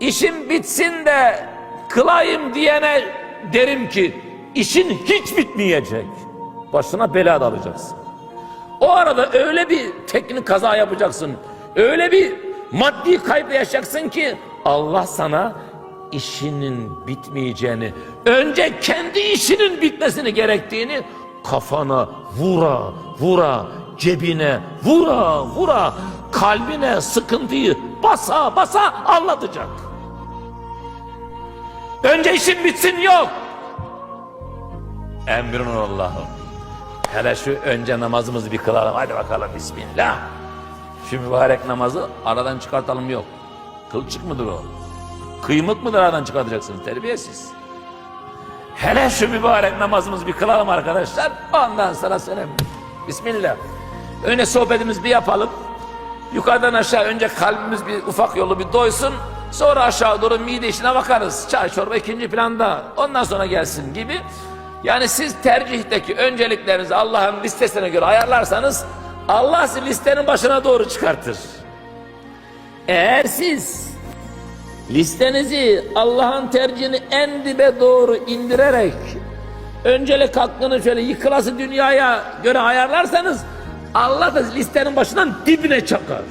işim bitsin de kılayım diyene derim ki işin hiç bitmeyecek. Başına bela da alacaksın. O arada öyle bir teknik kaza yapacaksın. Öyle bir maddi kaybı yaşayacaksın ki Allah sana işinin bitmeyeceğini, önce kendi işinin bitmesini gerektiğini kafana vura vura, cebine vura vura, kalbine sıkıntıyı basa basa anlatacak. Önce işin bitsin yok. Emrin Allah'ım. Hele şu önce namazımızı bir kılalım. Hadi bakalım Bismillah. Şu mübarek namazı aradan çıkartalım yok. Kılçık mıdır o? Kıymık mıdır aradan çıkartacaksınız terbiyesiz. Hele şu mübarek namazımızı bir kılalım arkadaşlar. Ondan sonra selam. Bismillah. Önce sohbetimizi bir yapalım. Yukarıdan aşağı önce kalbimiz bir ufak yolu bir doysun. Sonra aşağı doğru mide işine bakarız. Çay çorba ikinci planda. Ondan sonra gelsin gibi. Yani siz tercihteki önceliklerinizi Allah'ın listesine göre ayarlarsanız Allah sizi listenin başına doğru çıkartır. Eğer siz listenizi Allah'ın tercihini en dibe doğru indirerek öncelik hakkını şöyle yıkılası dünyaya göre ayarlarsanız Allah da listenin başından dibine çakar.